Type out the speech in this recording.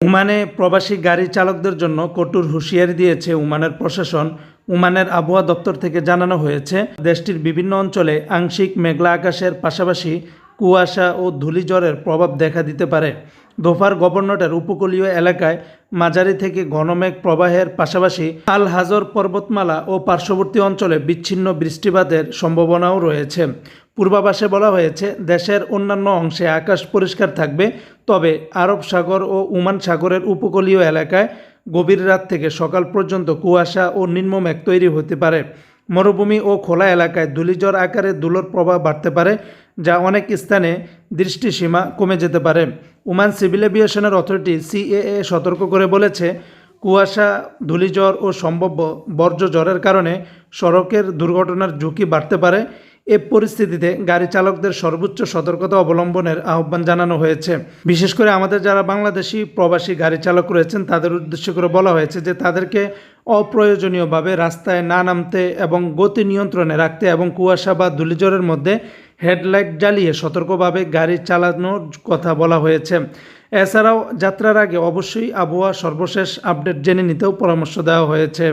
ওমানে প্রবাসী গাড়ি চালকদের জন্য কঠোর হুঁশিয়ারি দিয়েছে উমানের প্রশাসন। উমানের আবহাওয়া দপ্তর থেকে জানানো হয়েছে, দেশটির বিভিন্ন অঞ্চলে আংশিক মেঘলা আকাশের পাশাপাশি কুয়াশা ও ধূলিঝড়ের প্রভাব দেখা দিতে পারে। দোফার গভর্নরের উপকূলীয় এলাকায় মাঝারি থেকে ঘনমেঘ প্রবাহের পাশাপাশি আল হাজর পর্বতমালা ও পার্শ্ববর্তী অঞ্চলে বিচ্ছিন্ন বৃষ্টিপাতের সম্ভাবনাও রয়েছে। পূর্বাভাসে বলা হয়েছে, দেশের অন্যান্য অংশে আকাশ পরিষ্কার থাকবে, তবে আরব সাগর ও উমান সাগরের উপকূলীয় এলাকায় গভীর রাত থেকে সকাল পর্যন্ত কুয়াশা ও নিম্নমেঘ তৈরি হতে পারে। মরুভূমি ও খোলা এলাকায় ধূলিঝড় আকারে ধুলোর প্রভাব বাড়তে পারে। যা অনেক স্থানে দৃষ্টিসীমা কমে যেতে পারে। উমান সিভিল এভিয়েশনের অথরিটি সিএএ সতর্ক করে বলেছে, কুয়াশা, ধূলিঝড় ও সম্ভাব্য বর্জ্য জ্বরের কারণে সড়কের দুর্ঘটনার ঝুঁকি বাড়তে পারে। এ পরিস্থিতিতে গাড়ি চালকদের সর্বোচ্চ সতর্কতা অবলম্বনের আহ্বান জানানো হয়েছে। বিশেষ করে আমাদের যারা বাংলাদেশি প্রবাসী গাড়ি চালক রয়েছেন, তাদের উদ্দেশ্য করে বলা হয়েছে যে তাদেরকে অপ্রয়োজনীয়ভাবে রাস্তায় না নামতে এবং গতি নিয়ন্ত্রণে রাখতে এবং কুয়াশা বা ধূলিঝড়ের মধ্যে হেডলাইট জ্বালিয়ে সতর্কভাবে গাড়ি চালানোর কথা বলা হয়েছে। এছাড়াও যাত্রার আগে অবশ্যই আবহাওয়া সর্বশেষ আপডেট জেনে নিতেও পরামর্শ দেওয়া হয়েছে।